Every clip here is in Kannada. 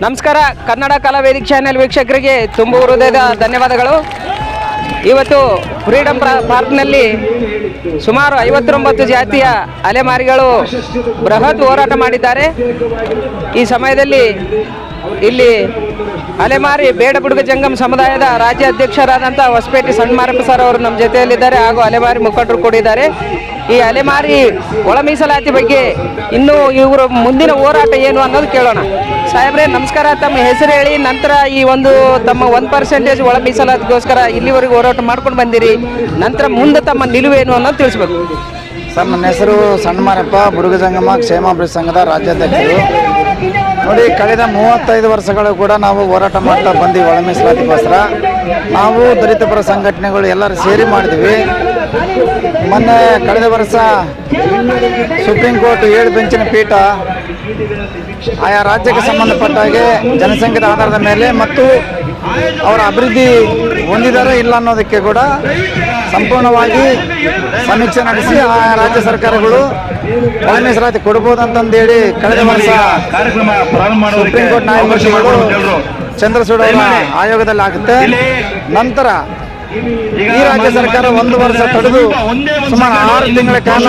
ನಮಸ್ಕಾರ, ಕನ್ನಡ ಕಲಾ ವೇದಿಕೆ ಚಾನೆಲ್ ವೀಕ್ಷಕರಿಗೆ ತುಂಬ ಹೃದಯದ ಧನ್ಯವಾದಗಳು. ಇವತ್ತು ಫ್ರೀಡಮ್ ಪ್ರಾ- ಪಾರ್ಕ್ನಲ್ಲಿ ಸುಮಾರು ಐವತ್ತೊಂಬತ್ತು ಜಾತಿಯ ಅಲೆಮಾರಿಗಳು ಬೃಹತ್ ಹೋರಾಟ ಮಾಡಿದ್ದಾರೆ. ಈ ಸಮಯದಲ್ಲಿ ಇಲ್ಲಿ ಅಲೆಮಾರಿ ಬೇಡ ಬುಡುಗ ಜಂಗಮ್ ಸಮುದಾಯದ ರಾಜ್ಯಾಧ್ಯಕ್ಷರಾದಂಥ ಹೊಸಪೇಟೆ ಸಣ್ಣ ಸರ್ ಅವರು ನಮ್ಮ ಜೊತೆಯಲ್ಲಿದ್ದಾರೆ ಹಾಗೂ ಅಲೆಮಾರಿ ಮುಖಂಡರು ಕೂಡಿದ್ದಾರೆ ಈ ಅಲೆಮಾರಿ ಒಳ ಮೀಸಲಾತಿ ಬಗ್ಗೆ ಇನ್ನೂ ಇವರು ಮುಂದಿನ ಹೋರಾಟ ಏನು ಅನ್ನೋದು ಕೇಳೋಣ. ಸಾಹೇಬ್ರೆ, ನಮಸ್ಕಾರ. ತಮ್ಮ ಹೆಸರು ಹೇಳಿ, ನಂತರ ಈ ಒಂದು ತಮ್ಮ ಒಂದು ಪರ್ಸೆಂಟೇಜ್ ಒಳ ಮೀಸಲಾತಿಗೋಸ್ಕರ ಇಲ್ಲಿವರೆಗೂ ಹೋರಾಟ ಮಾಡ್ಕೊಂಡು ಬಂದಿರಿ. ನಂತರ ಮುಂದೆ ತಮ್ಮ ನಿಲುವೇನು ಅನ್ನೋದು ತಿಳಿಸ್ಬೇಕು. ಸರ್, ನನ್ನ ಹೆಸರು ಸಣ್ಣ ಮಾರಪ್ಪ ಜಂಗಮ ಕ್ಷೇಮಾಭಿವೃದ್ಧಿ ಸಂಘದ ರಾಜ್ಯಾಧ್ಯಕ್ಷರು. ನೋಡಿ, ಕಳೆದ ಮೂವತ್ತೈದು ವರ್ಷಗಳು ಕೂಡ ನಾವು ಹೋರಾಟ ಮಾಡ್ತಾ ಬಂದೀವಿ ಒಳ ಮೀಸಲಾತಿಗೋಸ್ಕರ. ನಾವು ದಲಿತ ಪರ ಸಂಘಟನೆಗಳು ಎಲ್ಲರೂ ಸೇರಿ ಮಾಡಿದ್ವಿ. ಮೊನ್ನೆ ಕಳೆದ ವರ್ಷ ಸುಪ್ರೀಂ ಕೋರ್ಟ್ ಏಳು ಬೆಂಚಿನ ಪೀಠ ಆಯಾ ರಾಜ್ಯಕ್ಕೆ ಸಂಬಂಧಪಟ್ಟ ಹಾಗೆ ಜನಸಂಖ್ಯೆ ಆಧಾರದ ಮೇಲೆ ಮತ್ತು ಅವರ ಅಭಿವೃದ್ಧಿ ಹೊಂದಿದಾರೋ ಇಲ್ಲ ಅನ್ನೋದಕ್ಕೆ ಕೂಡ ಸಂಪೂರ್ಣವಾಗಿ ಸಮೀಕ್ಷೆ ನಡೆಸಿ ಆಯಾ ರಾಜ್ಯ ಸರ್ಕಾರಗಳು ಮೀಸಲಾತಿ ಕೊಡ್ಬೋದು ಅಂತಂದೇಳಿ ಕಳೆದ ವರ್ಷ ಸುಪ್ರೀಂ ಕೋರ್ಟ್ ನ್ಯಾಯಮೂರ್ತಿಗಳು ಚಂದ್ರಚೂಡ ಆಯೋಗದಲ್ಲಿ ಆಗುತ್ತೆ. ನಂತರ ಈ ರಾಜ್ಯ ಸರ್ಕಾರ ಒಂದು ವರ್ಷ ತಡೆದು ಸುಮಾರು ಆರು ತಿಂಗಳ ಕಾಲ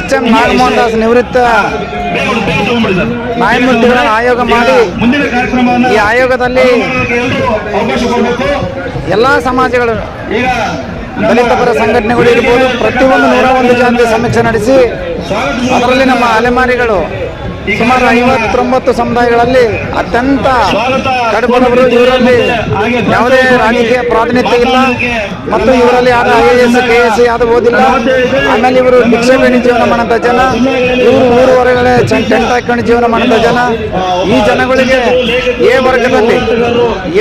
ಎಚ್ ಎಂ ನಾಗಮೋಹನ್ ದಾಸ್ ನಿವೃತ್ತ ನ್ಯಾಯಮೂರ್ತಿಗಳನ್ನು ಆಯೋಗ ಮಾಡಿ ಈ ಆಯೋಗದಲ್ಲಿ ಎಲ್ಲ ಸಮಾಜಗಳು ದಲಿತ ಪರ ಸಂಘಟನೆಗಳು ಇರ್ಬೋದು ಪ್ರತಿಯೊಂದು ನೂರ ಒಂದು ಜನ ಸಮೀಕ್ಷೆ ನಡೆಸಿ ಅದರಲ್ಲಿ ನಮ್ಮ ಅಲೆಮಾರಿಗಳು ಸುಮಾರು ಐವತ್ತೊಂಬತ್ತು ಸಮುದಾಯಗಳಲ್ಲಿ ಅತ್ಯಂತ ಕಡುಬಡವರು ಇವರಲ್ಲಿ ಯಾವುದೇ ರಾಜಕೀಯ ಪ್ರಾತಿನಿಧ್ಯ ಇಲ್ಲ. ಮತ್ತು ಇವರಲ್ಲಿ ಯಾರು I A S K S ಯಾವುದು ಓದಿಲ್ಲ. ಆಮೇಲೆ ಇವರು ಭಿಕ್ಷೆ ಜೀವನ ಮಾಡಂತ ಜನ. ಇವರು ಊರು ಹೊರಗಡೆ ಟೆಂಟ್ ಹಾಕೊಂಡು ಜೀವನ ಮಾಡಂತ ಜನ. ಈ ಜನಗಳಿಗೆ ಎ ವರ್ಗದಲ್ಲಿ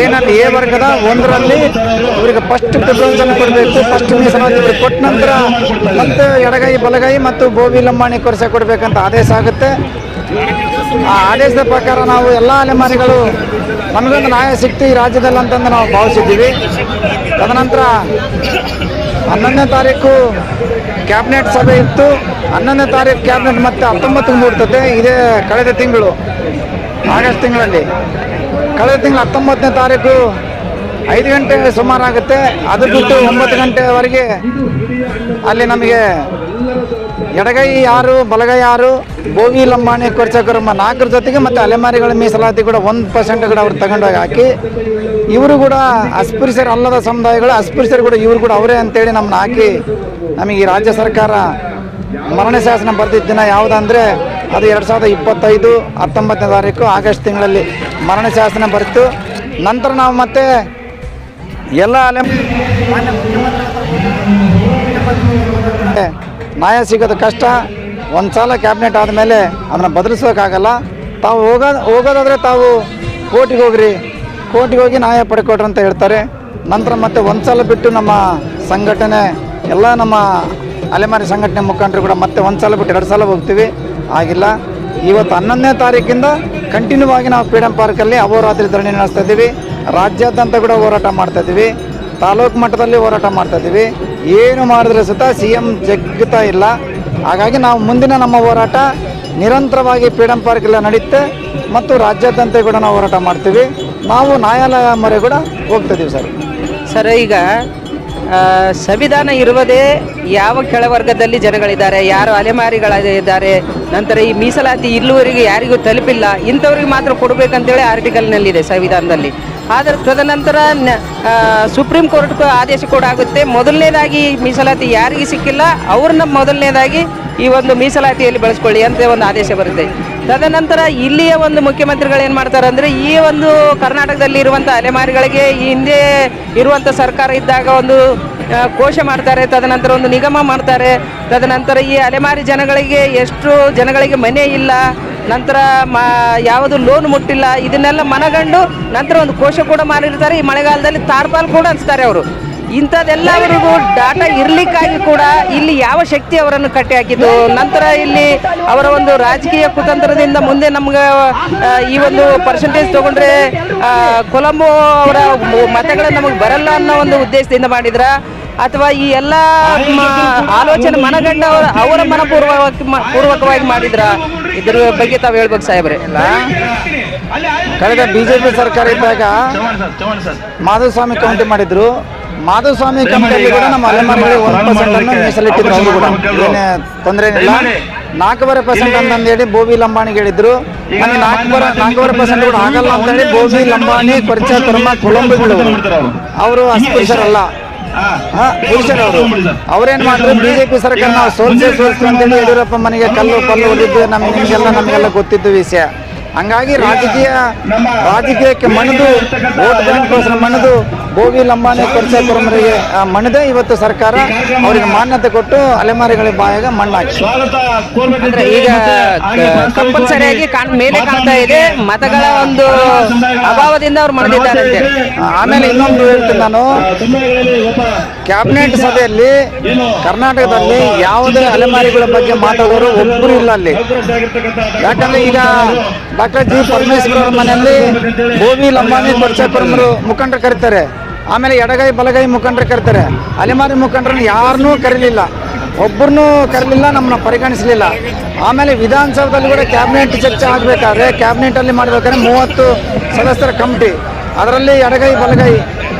ಏನಲ್ಲಿ ಎ ವರ್ಗದ ಒಂದರಲ್ಲಿ ಇವರಿಗೆ ಫಸ್ಟ್ ಪ್ರಿಫರೆನ್ಸ್ ಅನ್ನು ಕೊಡಬೇಕು ಫಸ್ಟ್ ಮೀಸಲಾತಿ ಕೊಟ್ಟ ನಂತರ ಮತ್ತೆ ಎಡಗೈ ಬಲಗೈ ಮತ್ತು ಬೋವಿ ಲಂಬಾಣಿ ಕೊರಸೆ ಕೊಡಬೇಕಂತ ಆದೇಶ ಆಗುತ್ತೆ. ಆ ಆದೇಶದ ಪ್ರಕಾರ ನಾವು ಎಲ್ಲ ಅಲೆಮಾರಿಗಳು ನಮಗೊಂದು ನ್ಯಾಯ ಸಿಕ್ತು ಈ ರಾಜ್ಯದಲ್ಲಿ ಅಂತಂದು ನಾವು ಭಾವಿಸಿದ್ದೀವಿ. ತದನಂತರ ಹನ್ನೊಂದನೇ ತಾರೀಕು ಕ್ಯಾಬಿನೆಟ್ ಸಭೆ ಇತ್ತು. ಹನ್ನೊಂದನೇ ತಾರೀಕು ಕ್ಯಾಬಿನೆಟ್ ಮತ್ತೆ ಹತ್ತೊಂಬತ್ತು ಮೂಡ್ತದೆ ಇದೇ ಕಳೆದ ತಿಂಗಳು, ಆಗಸ್ಟ್ ತಿಂಗಳಲ್ಲಿ. ಕಳೆದ ತಿಂಗಳು ಹತ್ತೊಂಬತ್ತನೇ ತಾರೀಕು ಐದು ಗಂಟೆ ಸುಮಾರಾಗುತ್ತೆ. ಅದು ಬಿಟ್ಟು ಒಂಬತ್ತು ಗಂಟೆವರೆಗೆ ಅಲ್ಲಿ ನಮಗೆ ಎಡಗೈ ಯಾರು, ಬಲಗೈ ಯಾರು? ಬೋವಿ ಲಂಬಾಣಿ ಕೊರ್ಚಕರಮ್ಮ ನಾಲ್ಕರ ಜೊತೆಗೆ ಮತ್ತು ಅಲೆಮಾರಿಗಳ ಮೀಸಲಾತಿ ಕೂಡ ಒಂದು ಪರ್ಸೆಂಟ್ ಕೂಡ ಅವ್ರು ತಗೊಂಡೋಗಿ ಹಾಕಿ. ಇವರು ಕೂಡ ಅಸ್ಪೃಶ್ಯರು ಅಲ್ಲದ ಸಮುದಾಯಗಳು, ಅಸ್ಪೃಶ್ಯರು ಕೂಡ ಇವರು ಕೂಡ ಅವರೇ ಅಂತೇಳಿ ನಮ್ಮನ್ನ ಹಾಕಿ ನಮಗೆ ಈ ರಾಜ್ಯ ಸರ್ಕಾರ ಮರಣ ಶಾಸನ ಬರೆದಿದ್ದ ದಿನ ಯಾವುದಂದರೆ ಅದು ಎರಡು ಸಾವಿರದ ಇಪ್ಪತ್ತೈದು ಹತ್ತೊಂಬತ್ತನೇ ತಾರೀಕು ಆಗಸ್ಟ್ ತಿಂಗಳಲ್ಲಿ ಮರಣ ಶಾಸನ ಬರೆತು. ನಂತರ ನಾವು ಮತ್ತೆ ಎಲ್ಲ ಅಲೆ ನ್ಯಾಯ ಸಿಗೋದು ಕಷ್ಟ. ಒಂದು ಸಲ ಕ್ಯಾಬಿನೆಟ್ ಆದಮೇಲೆ ಅದನ್ನು ಬದಲಿಸೋಕ್ಕಾಗಲ್ಲ ತಾವು ಹೋಗೋ, ಹೋಗೋದಾದರೆ ತಾವು ಕೋರ್ಟಿಗೆ ಹೋಗ್ರಿ. ಕೋರ್ಟಿಗೆ ಹೋಗಿ ನ್ಯಾಯ ಪಡ್ಕೊಡ್ರಿ ಅಂತ ಹೇಳ್ತಾರೆ. ನಂತರ ಮತ್ತೆ ಒಂದು ಸಲ ಬಿಟ್ಟು ನಮ್ಮ ಸಂಘಟನೆ, ಎಲ್ಲ ನಮ್ಮ ಅಲೆಮಾರಿ ಸಂಘಟನೆ ಮುಖಂಡರು ಕೂಡ ಮತ್ತೆ ಒಂದು ಸಲ ಬಿಟ್ಟು ಎರಡು ಸಲ ಹೋಗ್ತೀವಿ. ಆಗಿಲ್ಲ. ಇವತ್ತು ಹನ್ನೊಂದನೇ ತಾರೀಕಿಂದ ಕಂಟಿನ್ಯೂ ಆಗಿ ನಾವು ಫ್ರೀಡಮ್ ಪಾರ್ಕಲ್ಲಿ ಅಹೋರಾತ್ರಿ ಧರಣಿ ನಡೆಸ್ತಾ ಇದ್ದೀವಿ. ರಾಜ್ಯಾದ್ಯಂತ ಕೂಡ ಹೋರಾಟ ಮಾಡ್ತಾ ಇದ್ದೀವಿ. ತಾಲೂಕು ಮಟ್ಟದಲ್ಲಿ ಹೋರಾಟ ಮಾಡ್ತಾ ಇದ್ದೀವಿ. ಏನು ಮಾಡಿದ್ರೆ ಸುತ್ತ ಸಿ ಎಂ ಇಲ್ಲ. ಹಾಗಾಗಿ ನಾವು ಮುಂದಿನ ನಮ್ಮ ಹೋರಾಟ ನಿರಂತರವಾಗಿ ಫ್ರೀಡಮ್ ಪಾರ್ಕೆಲ್ಲ ನಡೆಯುತ್ತೆ ಮತ್ತು ರಾಜ್ಯಾದ್ಯಂತ ಕೂಡ ನಾವು ಹೋರಾಟ ಮಾಡ್ತೀವಿ. ನಾವು ನ್ಯಾಯಾಲಯ ಮೊರೆ ಕೂಡ ಹೋಗ್ತಿದ್ದೀವಿ ಸರ್. ಸರ್, ಈಗ ಸಂವಿಧಾನ ಇರುವುದೇ ಯಾವ ಕೆಳವರ್ಗದಲ್ಲಿ ಜನಗಳಿದ್ದಾರೆ, ಯಾರು ಅಲೆಮಾರಿಗಳಿದ್ದಾರೆ ನಂತರ ಈ ಮೀಸಲಾತಿ ಇಲ್ಲಿವರೆಗೆ ಯಾರಿಗೂ ತಲುಪಿಲ್ಲ, ಇಂಥವ್ರಿಗೆ ಮಾತ್ರ ಕೊಡಬೇಕಂತೇಳಿ ಆರ್ಟಿಕಲ್ನಲ್ಲಿದೆ ಸಂವಿಧಾನದಲ್ಲಿ. ಆದರೆ ತದನಂತರ ಸುಪ್ರೀಂ ಕೋರ್ಟ್ ಆದೇಶ ಕೂಡ ಆಗುತ್ತೆ. ಮೊದಲನೇದಾಗಿ ಮೀಸಲಾತಿ ಯಾರಿಗೆ ಸಿಕ್ಕಿಲ್ಲ, ಅವ್ರನ್ನ ಮೊದಲನೇದಾಗಿ ಈ ಒಂದು ಮೀಸಲಾತಿಯಲ್ಲಿ ಬಳಸ್ಕೊಳ್ಳಿ ಅಂತ ಒಂದು ಆದೇಶ ಬರುತ್ತೆ. ತದನಂತರ ಇಲ್ಲಿಯ ಒಂದು ಮುಖ್ಯಮಂತ್ರಿಗಳು ಏನು ಮಾಡ್ತಾರೆ ಅಂದರೆ ಈ ಒಂದು ಕರ್ನಾಟಕದಲ್ಲಿ ಇರುವಂಥ ಅಲೆಮಾರಿಗಳಿಗೆ ಹಿಂದೆ ಇರುವಂಥ ಸರ್ಕಾರ ಇದ್ದಾಗ ಒಂದು ಕೋಶ ಮಾಡ್ತಾರೆ, ತದನಂತರ ಒಂದು ನಿಗಮ ಮಾಡ್ತಾರೆ, ತದನಂತರ ಈ ಅಲೆಮಾರಿ ಜನಗಳಿಗೆ ಎಷ್ಟು ಜನಗಳಿಗೆ ಮನೆ ಇಲ್ಲ, ನಂತರ ಮಾ, ಯಾವುದು ಲೋನ್ ಮುಟ್ಟಿಲ್ಲ, ಇದನ್ನೆಲ್ಲ ಮನಗಂಡು ನಂತರ ಒಂದು ಕೋಶ ಕೂಡ ಮಾಡಿರ್ತಾರೆ. ಈ ಮಳೆಗಾಲದಲ್ಲಿ ತಾರ್ಪಾಲ್ ಕೂಡ ಅನ್ಸ್ತಾರೆ ಅವರು. ಇಂಥದ್ದೆಲ್ಲ ಅವರಿಗೂ ಡಾಟಾ ಇರಲಿಕ್ಕಾಗಿ ಕೂಡ ಇಲ್ಲಿ ಯಾವ ಶಕ್ತಿ ಅವರನ್ನು ಕಟ್ಟಿ ಹಾಕಿದ್ದು? ನಂತರ ಇಲ್ಲಿ ಅವರ ಒಂದು ರಾಜಕೀಯ ಕುತಂತ್ರದಿಂದ ಮುಂದೆ ನಮ್ಗೆ ಈ ಒಂದು ಪರ್ಸೆಂಟೇಜ್ ತಗೊಂಡ್ರೆ ಕೊಲಂಬೋ ಅವರ ಮತಗಳು ನಮಗೆ ಬರಲ್ಲ ಅನ್ನೋ ಒಂದು ಉದ್ದೇಶದಿಂದ ಮಾಡಿದ್ರ? ಅಥವಾ ಈ ಎಲ್ಲ ಮ- ಆಲೋಚನೆ ಮನಗಂಡ ಅವರ ಅವರ ಮನಪೂರ್ವಕವಾಗಿ ಪೂರ್ವಕವಾಗಿ ಮಾಡಿದ್ರ? ಇದ್ರ ಬಗ್ಗೆ ತಾವು ಹೇಳ್ಬೇಕು ಸಾಹೇಬ್ರೆ ಇಲ್ಲ ಕಳೆದ ಬಿಜೆಪಿ ಸರ್ಕಾರ ಇದ್ದಾಗ ಮಾಧುಸ್ವಾಮಿ ಕೌಂಟಿ ಮಾಡಿದ್ರು. ಮಾಧುಸ್ವಾಮಿ ಕಮಿಟಿಯಲ್ಲಿ ಕೂಡ ನಮ್ಮ ಅಲೆಮಾರಿಗಳಿಗೆ ಒಂದು ಪರ್ಸೆಂಟ್ ಅನ್ನು ಮೀಸಲಿಟ್ಟಿದ್ರು ಅವರು ಕೂಡ. ಏನೇ ತೊಂದರೆ ಏನಿಲ್ಲ ನಾಲ್ಕೂವರೆ ಪರ್ಸೆಂಟ್ ಅಂತಂದೇಳಿ ಬೋಬಿ ಲಂಬಾಣಿಗೆ ಹೇಳಿದ್ರು. ನನಗೆ ನಾಲ್ಕೂವರೆ ನಾಲ್ಕೂವರೆ ಪರ್ಸೆಂಟ್ ಕೂಡ ಆಗಲ್ಲ ಅಂತ ಹೇಳಿ ಬೋಬಿ ಲಂಬಾಣಿ ಪರಿಚಯ ಕರ್ಮ ಕೊಳಂಬಿಗಳು ಅವರು. ಅಸ್ಪೃಶ್ಯರಲ್ಲ ಅವರು. ಪುರುಷರವರು ಅವ್ರೇನ್ ಮಾಡಿದ್ರು ಬಿಜೆಪಿ ಸರ್ಕಾರ ನಾವು ಸೋಲ್ಸೆ ಸೋಲ್ಸ್ತೀವಿ ಅಂತೇಳಿ ಯಡಿಯೂರಪ್ಪ ಮನೆಗೆ ಕಲ್ಲು ಕಲ್ಲು ಹೊಡಿದ್ದು ನಮ್ಗೆ ನಿಮ್ಗೆಲ್ಲ ನಮಗೆಲ್ಲ ಗೊತ್ತಿದ್ದು ವಿಷಯ. ಹಂಗಾಗಿ ರಾಜಕೀಯ ರಾಜಕೀಯಕ್ಕೆ ಮಣಿದು ಓಟ್ ಬ್ಯಾಂಕ್ಗೋಸ್ಕರ ಮಣಿದು ಬೋವಿ ಲಂಬಾನಿ ಕೊರ್ಚೆ ಕುರುಮರಿಗೆ ಮಣಿದೆ ಇವತ್ತು ಸರ್ಕಾರ. ಅವರಿಗೆ ಮಾನ್ಯತೆ ಕೊಟ್ಟು ಅಲೆಮಾರಿಗಳ ಬಾಯಾಗ ಮಣ್ಣಾಕಿ. ಸ್ವಾಗತ ಅಂದ್ರೆ ಈಗ ಕಂಪಲ್ಸರಿಯಾಗಿ ಆಗಿ ಮೇಲೆ ಕಾಣ್ತಾ ಇದೆ. ಮತಗಳ ಒಂದು ಅಭಾವದಿಂದ ಅವ್ರು ಮಾಡಿದ್ದಾರೆ ಆಮೇಲೆ ಇನ್ನೊಂದು ಹೇಳ್ತೀನಿ ನಾನು. ಕ್ಯಾಬಿನೆಟ್ ಸಭೆಯಲ್ಲಿ ಕರ್ನಾಟಕದಲ್ಲಿ ಯಾವುದೇ ಅಲೆಮಾರಿಗಳ ಬಗ್ಗೆ ಮಾತಾಡೋರು ಒಬ್ಬರು ಇಲ್ಲ ಅಲ್ಲಿ. ಯಾಕಂದ್ರೆ ಈಗ ಡಾಕ್ಟರ್ ಜಿ ಪರಮೇಶ್ವರ ಅವ್ರ ಮನೆಯಲ್ಲಿ ಭೂಮಿ ಲಂಬಾಣಿ ಕೊರ್ಚಾಪುರಮರು ಮುಖಂಡರು ಕರೀತಾರೆ. ಆಮೇಲೆ ಎಡಗೈ ಬಲಗೈ ಮುಖಂಡರು ಕರೀತಾರೆ. ಅಲೆಮಾರಿ ಮುಖಂಡರನ್ನ ಯಾರನ್ನೂ ಕರೀಲಿಲ್ಲ. ಒಬ್ಬರನ್ನೂ ಕರೀಲಿಲ್ಲ ನಮ್ಮನ್ನ ಪರಿಗಣಿಸಲಿಲ್ಲ. ಆಮೇಲೆ ವಿಧಾನಸೌಧದಲ್ಲಿ ಕೂಡ ಕ್ಯಾಬಿನೆಟ್ ಚರ್ಚೆ ಆಗಬೇಕಾದ್ರೆ ಕ್ಯಾಬಿನೆಟಲ್ಲಿ ಮಾಡಬೇಕಾದ್ರೆ ಮೂವತ್ತು ಸದಸ್ಯರ ಕಮಿಟಿ. ಅದರಲ್ಲಿ ಎಡಗೈ ಬಲಗೈ,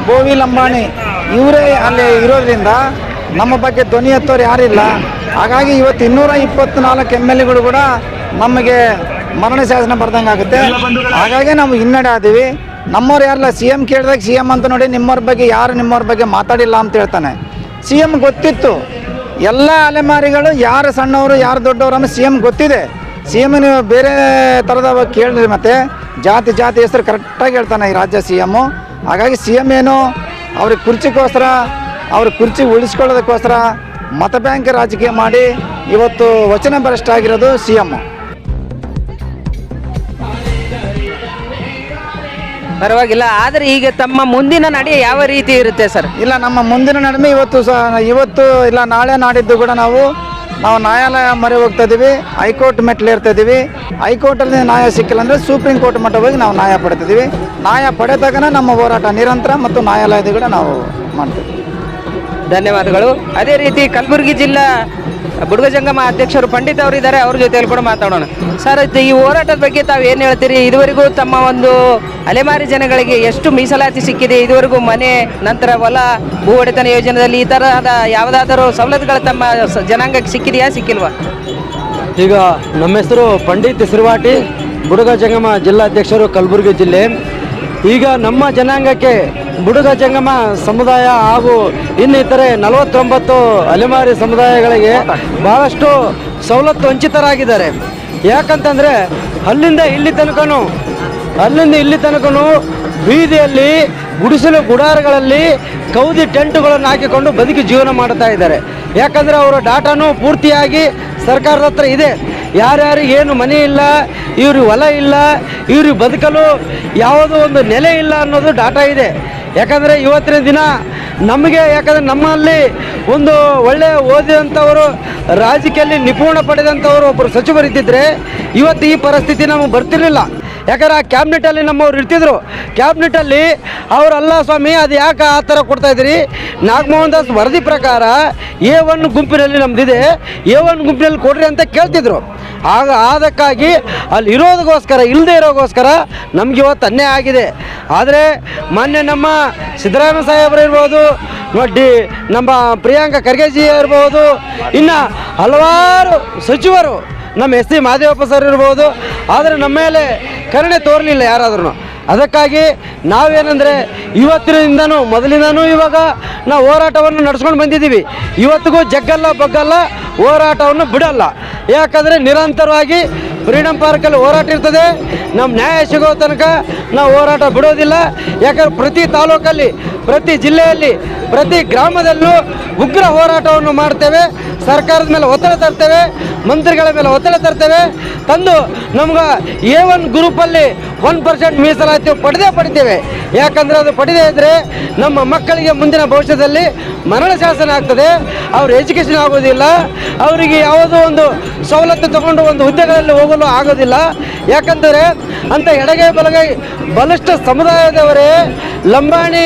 ಭೂಮಿ ಲಂಬಾಣಿ ಇವರೇ ಅಲ್ಲಿ ಇರೋದ್ರಿಂದ ನಮ್ಮ ಬಗ್ಗೆ ಧ್ವನಿ ಎತ್ತೋರು ಯಾರಿಲ್ಲ. ಹಾಗಾಗಿ ಇವತ್ತು ಇನ್ನೂರ ಇಪ್ಪತ್ನಾಲ್ಕು ಎಂ ಎಲ್ ಎಗಳು ಕೂಡ ನಮಗೆ ಮರಣ ಶಾಸನ ಬರ್ದಂಗೆ ಆಗುತ್ತೆ. ಹಾಗಾಗಿ ನಾವು ಹಿನ್ನಡೆ ಆದೀವಿ. ನಮ್ಮವ್ರು ಯಾರಲ್ಲ ಸಿ ಎಂ ಕೇಳಿದಾಗ ಸಿ ಎಂ ಅಂತ ನೋಡಿ ನಿಮ್ಮವ್ರ ಬಗ್ಗೆ ಯಾರು ನಿಮ್ಮವ್ರ ಬಗ್ಗೆ ಮಾತಾಡಿಲ್ಲ ಅಂತ ಹೇಳ್ತಾನೆ. ಸಿ ಎಂ ಗೊತ್ತಿತ್ತು. ಎಲ್ಲ ಅಲೆಮಾರಿಗಳು ಯಾರು ಸಣ್ಣವರು, ಯಾರು ದೊಡ್ಡವರು ಅನ್ನೋ ಸಿ ಎಂ ಗೊತ್ತಿದೆ. ಸಿ ಎಂ ನೀವು ಬೇರೆ ಥರದ ಕೇಳಿರಿ ಮತ್ತೆ. ಜಾತಿ ಜಾತಿ ಹೆಸರು ಕರೆಕ್ಟಾಗಿ ಹೇಳ್ತಾನೆ ಈ ರಾಜ್ಯ ಸಿ ಎಮ್ಮು ಹಾಗಾಗಿ ಸಿ ಎಂ ಏನು ಅವ್ರಿಗೆ ಕುರ್ಚಿಗೋಸ್ಕರ, ಅವ್ರ ಕುರ್ಚಿ ಉಳಿಸ್ಕೊಳ್ಳೋದಕ್ಕೋಸ್ಕರ ಮತ ಬ್ಯಾಂಕ್ ರಾಜಕೀಯ ಮಾಡಿ ಇವತ್ತು ವಚನ ಭ್ರಷ್ಟ ಆಗಿರೋದು ಸಿ ಎಂ ಪರವಾಗಿಲ್ಲ, ಆದ್ರೆ ಈಗ ತಮ್ಮ ಮುಂದಿನ ನಡೆ ಯಾವ ರೀತಿ ಇರುತ್ತೆ ಸರ್? ಇಲ್ಲ, ನಮ್ಮ ಮುಂದಿನ ನಡುವೆ ಇವತ್ತು ಸಹ, ಇವತ್ತು ಇಲ್ಲ, ನಾಳೆ ನಾಡಿದ್ದು ಕೂಡ ನಾವು ನಾವು ನ್ಯಾಯಾಲಯ ಮೊರೆ ಹೋಗ್ತಾ ಇದೀವಿ, ಹೈಕೋರ್ಟ್ ಮೆಟ್ಲು ಇರ್ತಾ ಇದೀವಿ. ಹೈಕೋರ್ಟಲ್ಲಿ ನ್ಯಾಯ ಸಿಕ್ಕಿಲ್ಲ ಅಂದರೆ ಸುಪ್ರೀಂ ಕೋರ್ಟ್ ಮಟ್ಟ ಹೋಗಿ ನಾವು ನ್ಯಾಯ ಪಡಿತಿದ್ದೀವಿ ನ್ಯಾಯ ಪಡೆದಾಗನ ನಮ್ಮ ಹೋರಾಟ ನಿರಂತರ ಮತ್ತು ನ್ಯಾಯಾಲಯದ ಕೂಡ ನಾವು ಮಾಡ್ತೀವಿ. ಧನ್ಯವಾದಗಳು. ಅದೇ ರೀತಿ ಕಲಬುರಗಿ ಜಿಲ್ಲಾ ಬುಡುಗ ಜಂಗಮ ಅಧ್ಯಕ್ಷರು ಪಂಡಿತ್ ಅವರು ಇದ್ದಾರೆ, ಅವ್ರ ಜೊತೆಯಲ್ಲಿ ಕೂಡ ಮಾತಾಡೋಣ. ಸರ್ ಈ ಹೋರಾಟದ ಬಗ್ಗೆ ತಾವು ಏನು ಹೇಳ್ತೀರಿ? ಇದುವರೆಗೂ ತಮ್ಮ ಒಂದು ಅಲೆಮಾರಿ ಜನಗಳಿಗೆ ಎಷ್ಟು ಮೀಸಲಾತಿ ಸಿಕ್ಕಿದೆ? ಇದುವರೆಗೂ ಮನೆ, ನಂತರ ಹೊಲ, ಭೂ ಒಡೆತನ ಯೋಜನೆಯಲ್ಲಿ ಈ ತರಹದ ಯಾವುದಾದರೂ ಸವಲತ್ತುಗಳು ತಮ್ಮ ಜನಾಂಗಕ್ಕೆ ಸಿಕ್ಕಿದೆಯಾ, ಸಿಕ್ಕಿಲ್ವಾ? ಈಗ ನಮ್ಮ ಹೆಸರು ಪಂಡಿತ್ ಸಿರುವಾಟಿ ಬುಡುಗ ಜಂಗಮ ಜಿಲ್ಲಾಧ್ಯಕ್ಷರು ಕಲಬುರಗಿ ಜಿಲ್ಲೆ. ಈಗ ನಮ್ಮ ಜನಾಂಗಕ್ಕೆ ಬುಡುಗ ಜಂಗಮ ಸಮುದಾಯ ಹಾಗೂ ಇನ್ನಿತರೆ ನಲವತ್ತೊಂಬತ್ತು ಅಲೆಮಾರಿ ಸಮುದಾಯಗಳಿಗೆ ಬಹಳಷ್ಟು ಸವಲತ್ತು ವಂಚಿತರಾಗಿದ್ದಾರೆ. ಯಾಕಂತಂದರೆ ಅಲ್ಲಿಂದ ಇಲ್ಲಿ ತನಕನು, ಅಲ್ಲಿಂದ ಇಲ್ಲಿ ತನಕನು ಬೀದಿಯಲ್ಲಿ ಗುಡಿಸಲು ಗುಡಾರಗಳಲ್ಲಿ ಕೌದಿ ಟೆಂಟುಗಳನ್ನು ಹಾಕಿಕೊಂಡು ಬದುಕಿ ಜೀವನ ಮಾಡ್ತಾ ಇದ್ದಾರೆ. ಯಾಕಂದರೆ ಅವರ ಡಾಟಾನು ಪೂರ್ತಿಯಾಗಿ ಸರ್ಕಾರದ ಹತ್ರ ಇದೆ. ಯಾರ್ಯಾರಿಗೆ ಏನು ಮನೆ ಇಲ್ಲ, ಇವರು ಹೊಲ ಇಲ್ಲ ಇವ್ರಿಗೆ ಬದುಕಲು ಯಾವುದೋ ಒಂದು ನೆಲೆ ಇಲ್ಲ ಅನ್ನೋದು ಡಾಟಾ ಇದೆ. ಯಾಕಂದರೆ ಇವತ್ತಿನ ದಿನ ನಮಗೆ, ಯಾಕಂದರೆ ನಮ್ಮಲ್ಲಿ ಒಂದು ಒಳ್ಳೆಯ ಓದಿದಂಥವರು ರಾಜಕೀಯದಲ್ಲಿ ನಿಪುಣ ಪಡೆದಂಥವರು ಒಬ್ಬರು ಸಚಿವರಿದ್ದಿದ್ರೆ ಇವತ್ತು ಈ ಪರಿಸ್ಥಿತಿ ನಮಗೆ ಬರ್ತಿರ್ಲಿಲ್ಲ. ಯಾಕಂದ್ರೆ ಆ ಕ್ಯಾಬಿನೆಟಲ್ಲಿ ನಮ್ಮವ್ರು ಇರ್ತಿದ್ರು. ಕ್ಯಾಬಿನೆಟಲ್ಲಿ ಅವರಲ್ಲ ಸ್ವಾಮಿ, ಅದು ಯಾಕೆ ಆ ಥರ ಇದ್ರಿ ನಾಗಮೋಹನ್ ದಾಸ್ ವರದಿ ಪ್ರಕಾರ ಎ ಒನ್ ಗುಂಪಿನಲ್ಲಿ ನಮ್ದಿದೆ. ಎ ಒನ್ ಗುಂಪಿನಲ್ಲಿ ಕೊಡ್ರಿ ಅಂತ ಕೇಳ್ತಿದ್ರು. ಆಗ ಅದಕ್ಕಾಗಿ ಅಲ್ಲಿ ಇರೋದಕ್ಕೋಸ್ಕರ ಇಲ್ಲದೆ ಇರೋಗೋಸ್ಕರ ನಮ್ಗೆ ಇವತ್ತು ಅನ್ಯಾಯ ಆಗಿದೆ. ಆದರೆ ಮೊನ್ನೆ ನಮ್ಮ ಸಿದ್ದರಾಮಯ್ಯ ಸಾಹೇಬರು ಇರ್ಬೋದು ನೋಡಿ ನಮ್ಮ ಪ್ರಿಯಾಂಕಾ ಖರ್ಗೆಜಿ ಇರ್ಬೋದು, ಇನ್ನು ಹಲವಾರು ಸಚಿವರು ನಮ್ಮ ಎಸ್ ಸಿ ಮಾದೇವಪ್ಪ ಸರ್ ಇರ್ಬೋದು ಆದರೆ ನಮ್ಮ ಮೇಲೆ ಕರುಣೆ ತೋರಲಿಲ್ಲ ಯಾರಾದ್ರೂ ಅದಕ್ಕಾಗಿ ನಾವೇನೆಂದರೆ ಇವತ್ತಿನಿಂದನೂ ಮೊದಲಿಂದನೂ ಇವಾಗ ನಾವು ಹೋರಾಟವನ್ನು ನಡೆಸ್ಕೊಂಡು ಬಂದಿದ್ದೀವಿ. ಇವತ್ತಿಗೂ ಜಗ್ಗಲ್ಲ, ಬಗ್ಗಲ್ಲ, ಹೋರಾಟವನ್ನು ಬಿಡಲ್ಲ. ಯಾಕಂದರೆ ನಿರಂತರವಾಗಿ ಫ್ರೀಡಮ್ ಪಾರ್ಕಲ್ಲಿ ಹೋರಾಟ ಇರ್ತದೆ. ನಮ್ಮ ನ್ಯಾಯ ಸಿಗೋ ತನಕ ನಾವು ಹೋರಾಟ ಬಿಡೋದಿಲ್ಲ. ಯಾಕಂದ್ರೆ ಪ್ರತಿ ತಾಲೂಕಲ್ಲಿ, ಪ್ರತಿ ಜಿಲ್ಲೆಯಲ್ಲಿ, ಪ್ರತಿ ಗ್ರಾಮದಲ್ಲೂ ಉಗ್ರ ಹೋರಾಟವನ್ನು ಮಾಡ್ತೇವೆ. ಸರ್ಕಾರದ ಮೇಲೆ ಒತ್ತಡ ತರ್ತೇವೆ. ಮಂತ್ರಿಗಳ ಮೇಲೆ ಒತ್ತಡ ತರ್ತೇವೆ. ತಂದು ನಮ್ಗೆ ಎ ಒನ್ ಗ್ರೂಪಲ್ಲಿ ಒನ್ ಪರ್ಸೆಂಟ್ ಮೀಸಲಾತಿ ಪಡೆದೇ ಪಡಿತೇವೆ. ಯಾಕಂದರೆ ಅದು ಪಡೆದೇ ಇದ್ದರೆ ನಮ್ಮ ಮಕ್ಕಳಿಗೆ ಮುಂದಿನ ಭವಿಷ್ಯದಲ್ಲಿ ಮರಣ ಶಾಸನ ಆಗ್ತದೆ. ಅವ್ರ ಎಜುಕೇಷನ್ ಆಗೋದಿಲ್ಲ. ಅವರಿಗೆ ಯಾವುದೋ ಒಂದು ಸವಲತ್ತು ತಗೊಂಡು ಒಂದು ಹುದ್ದೆಗಳಲ್ಲಿ ಹೋಗಲು ಆಗೋದಿಲ್ಲ. ಯಾಕಂದರೆ ಅಂತ ಎಡಗೈ ಬಲಗೈ ಬಲಿಷ್ಠ ಸಮುದಾಯದವರೇ ಲಂಬಾಣಿ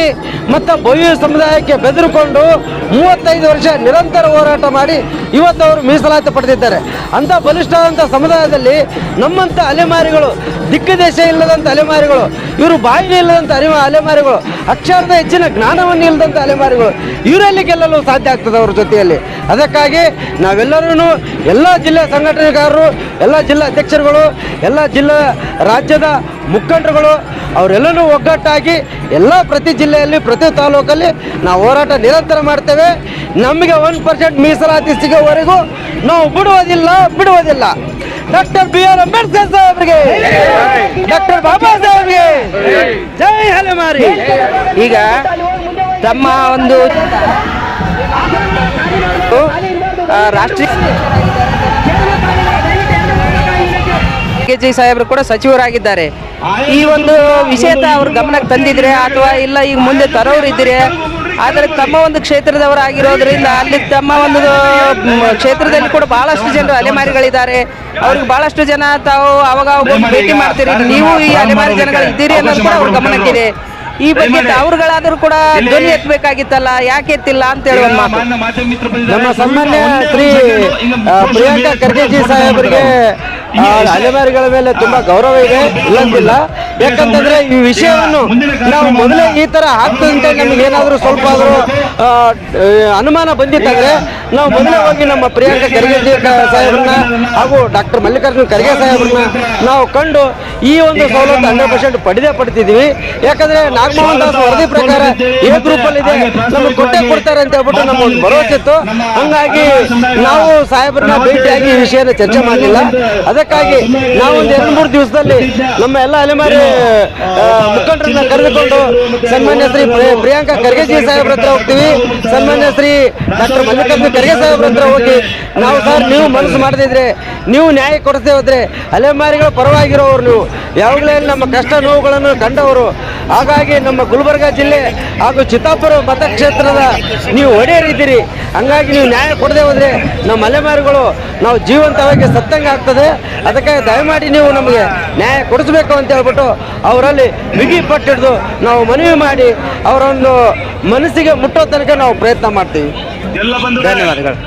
ಮತ್ತು ಭವ್ಯ ಸಮುದಾಯಕ್ಕೆ ಬೆದರಿಕೊಂಡು ಮೂವತ್ತೈದು ವರ್ಷ ನಿರಂತರ ಹೋರಾಟ ಮಾಡಿ ಇವತ್ತು ಅವರು ಮೀಸಲಾತಿ ಪಡೆದಿದ್ದಾರೆ. ಅಂಥ ಬಲಿಷ್ಠವಾದಂಥ ಸಮುದಾಯದಲ್ಲಿ ನಮ್ಮಂಥ ಅಲೆಮಾರಿಗಳು ದಿಕ್ಕದೇಶ ಇಲ್ಲದಂಥ ಅಲೆಮಾರಿಗಳು, ಇವರು ಬಾಯಿಗೆ ಇಲ್ಲದಂಥ ಅಲೆ ಅಲೆಮಾರಿಗಳು ಅಕ್ಷರದ ಹೆಚ್ಚಿನ ಜ್ಞಾನವನ್ನು ಇಲ್ಲದಂಥ ಅಲೆಮಾರಿಗಳು ಇವರಲ್ಲಿ ಗೆಲ್ಲಲು ಸಾಧ್ಯ ಆಗ್ತದೆ ಅವ್ರ ಜೊತೆಯಲ್ಲಿ. ಅದಕ್ಕಾಗಿ ನಾವೆಲ್ಲರೂ ಎಲ್ಲ ಜಿಲ್ಲಾ ಸಂಘಟನೆಗಾರರು, ಎಲ್ಲ ಜಿಲ್ಲಾ ಅಧ್ಯಕ್ಷರುಗಳು, ಎಲ್ಲ ಜಿಲ್ಲಾ ರಾಜ್ಯದ ಮುಖಂಡರುಗಳು ಅವರೆಲ್ಲರೂ ಒಗ್ಗಟ್ಟಾಗಿ ಎಲ್ಲ ಪ್ರತಿ ಜಿಲ್ಲೆಯಲ್ಲಿ, ಪ್ರತಿ ತಾಲೂಕಲ್ಲಿ ನಾವು ಹೋರಾಟ ನಿರಂತರ ಮಾಡ್ತೇವೆ. ನಮಗೆ ಒನ್ ಪರ್ಸೆಂಟ್ ಮೀಸಲಾತಿ ಸಿಗೋವರೆಗೂ ನಾವು ಬಿಡುವುದಿಲ್ಲ ಬಿಡುವುದಿಲ್ಲ. ಡಾಕ್ಟರ್ ಬಿ ಆರ್ ಅಂಬೇಡ್ಕರ್ ಸಾಹೇಬ್ರಿಗೆ. ಡಾಕ್ಟರ್ ಬಾಬಾ ಸಾಹೇಬ್ರಿಗೆ. ಜೈ ಹಲೆಮಾರಿ. ಈಗ ತಮ್ಮ ಒಂದು ರಾಷ್ಟ್ರೀಯ ಕೆಜಿ ಸಾಹೇಬರು ಕೂಡ ಸಚಿವರಾಗಿದ್ದಾರೆ. ಈ ಒಂದು ವಿಷಯದ ಅವ್ರ ಗಮನಕ್ಕೆ ತಂದಿದ್ರೆ, ಅಥವಾ ಇಲ್ಲ, ಈಗ ಮುಂದೆ ತರೋರು ಇದ್ರೆ ಆದರೆ ತಮ್ಮ ಒಂದು ಕ್ಷೇತ್ರದವರಾಗಿರೋದ್ರಿಂದ ಅಲ್ಲಿ ತಮ್ಮ ಒಂದು ಕ್ಷೇತ್ರದಲ್ಲಿ ಕೂಡ ಬಹಳಷ್ಟು ಜನರು ಅಲೆಮಾರಿಗಳಿದ್ದಾರೆ. ಅವ್ರಿಗೆ ಬಹಳಷ್ಟು ಜನ ತಾವು ಅವಾಗ ಭೇಟಿ ಮಾಡ್ತೀರಿ. ನೀವು ಈ ಅಲೆಮಾರಿ ಜನಗಳು ಇದ್ದೀರಿ ಅನ್ನೋದು ಕೂಡ ಅವ್ರ ಗಮನಕ್ಕಿದೆ ಈ ಬಗ್ಗೆ ಅವ್ರುಗಳಾದ್ರೂ ಕೂಡ ಧ್ವನಿ ಎತ್ತಬೇಕಾಗಿತ್ತಲ್ಲ ಯಾಕೆ ಎತ್ತಿಲ್ಲ ಅಂತ ಹೇಳುವ ಮಾತು. ನಮ್ಮ ಸನ್ಮಾನ್ಯ ಶ್ರೀ ಪ್ರಿಯಾಂಕಾ ಖರ್ಗೆಜಿ ಸಾಹೇಬರಿಗೆ ಅಲೆಮಾರಿಗಳ ಮೇಲೆ ತುಂಬಾ ಗೌರವ ಇದೆ ಇಲ್ಲಂತಿಲ್ಲ. ಯಾಕಂತಂದ್ರೆ ಈ ವಿಷಯವನ್ನು ನಾವು ಮೊದಲೇ ಈ ತರ ಆಗ್ತದೆ ಅಂತ ನಮ್ಗೆ ಏನಾದರೂ ಸ್ವಲ್ಪ ಆದರೂ ಅನುಮಾನ ಬಂದಿತ್ತಂದ್ರೆ ನಾವು ಮೊದಲೇ ಹೋಗಿ ನಮ್ಮ ಪ್ರಿಯಾಂಕ ಖರ್ಗೆ ಸಾಹೇಬ್ರನ್ನ ಹಾಗೂ ಡಾಕ್ಟರ್ ಮಲ್ಲಿಕಾರ್ಜುನ್ ಖರ್ಗೆ ಸಾಹೇಬ್ರನ್ನ ನಾವು ಕಂಡು ಈ ಒಂದು ಸವಲತ್ತು ಹಂಡ್ರೆಡ್ ಪರ್ಸೆಂಟ್ ಪಡೆದೇ ಪಡ್ತಿದ್ವಿ. ಯಾಕಂದ್ರೆ ನಾಗಮೋಹನ್ ದಾಸ್ ವರದಿ ಪ್ರಕಾರ ಎ ಗ್ರೂಪ್ ಅಲ್ಲಿ ಇದೆ ನಮಗೆ ಕೊಟ್ಟೆ ಕೊಡ್ತಾರೆ ಅಂತ ಹೇಳ್ಬಿಟ್ಟು ನಮ್ಮ ಒಂದು ಭರವಸೆ ಇತ್ತು. ಹಂಗಾಗಿ ನಾವು ಸಾಹೇಬ್ರನ್ನ ಭೇಟಿಯಾಗಿ ಈ ವಿಷಯನ ಚರ್ಚೆ ಮಾಡಲಿಲ್ಲ. ಅದಕ್ಕಾಗಿ ನಾವು ಒಂದು ಎರಡು ಮೂರು ದಿವಸದಲ್ಲಿ ನಮ್ಮ ಎಲ್ಲ ಅಲೆಮಾರಿ ಮುಖಂಡರನ್ನ ಕರೆದುಕೊಂಡು ಸನ್ಮಾನ್ಯ ಶ್ರೀ ಪ್ರಿಯ- ಪ್ರಿಯಾಂಕಾ ಖರ್ಗೆಜಿ ಸಾಹೇಬ್ರ ಹತ್ರ ಹೋಗ್ತೀವಿ. ಸನ್ಮಾನ್ಯ ಶ್ರೀ ಡಾಕ್ಟರ್ ಮಲ್ಲಿಕಾರ್ಜುನ ಖರ್ಗೆ ಸಾಹೇಬ್ರ ಹತ್ರ ಹೋಗಿ ನಾವು ಸರ್ ನೀವು ಮನಸ್ಸು ಮಾಡದಿದ್ರೆ ನೀವು ನ್ಯಾಯ ಕೊಡಿಸದೆ ಹೋದ್ರೆ ಅಲೆಮಾರಿಗಳ ಪರವಾಗಿರೋರು ನೀವು. ಯಾವಾಗಲೇ ನಮ್ಮ ಕಷ್ಟ ನೋವುಗಳನ್ನು ಕಂಡವರು. ಹಾಗಾಗಿ ನಮ್ಮ ಗುಲ್ಬರ್ಗ ಜಿಲ್ಲೆ ಹಾಗೂ ಚಿತ್ತಾಪುರ ಮತಕ್ಷೇತ್ರದ ನೀವು ಒಡೆಯರಿದ್ದೀರಿ. ಹಂಗಾಗಿ ನೀವು ನ್ಯಾಯ ಕೊಡದೆ ಹೋದ್ರೆ ನಮ್ಮ ಅಲೆಮಾರಿಗಳು ನಾವು ಜೀವಂತವಾಗಿ ಸತ್ತಂಗೆ ಆಗ್ತದೆ ಅದಕ್ಕೆ ದಯಮಾಡಿ ನೀವು ನಮಗೆ ನ್ಯಾಯ ಕೊಡಿಸ್ಬೇಕು ಅಂತ ಹೇಳ್ಬಿಟ್ಟು ಅವರಲ್ಲಿ ಬಿಗಿ ಪಟ್ಟಿಡ್ದು ನಾವು ಮನವಿ ಮಾಡಿ ಅವರೊಂದು ಮನಸ್ಸಿಗೆ ಮುಟ್ಟೋ ತನಕ ನಾವು ಪ್ರಯತ್ನ ಮಾಡ್ತೀವಿ. ಧನ್ಯವಾದಗಳು.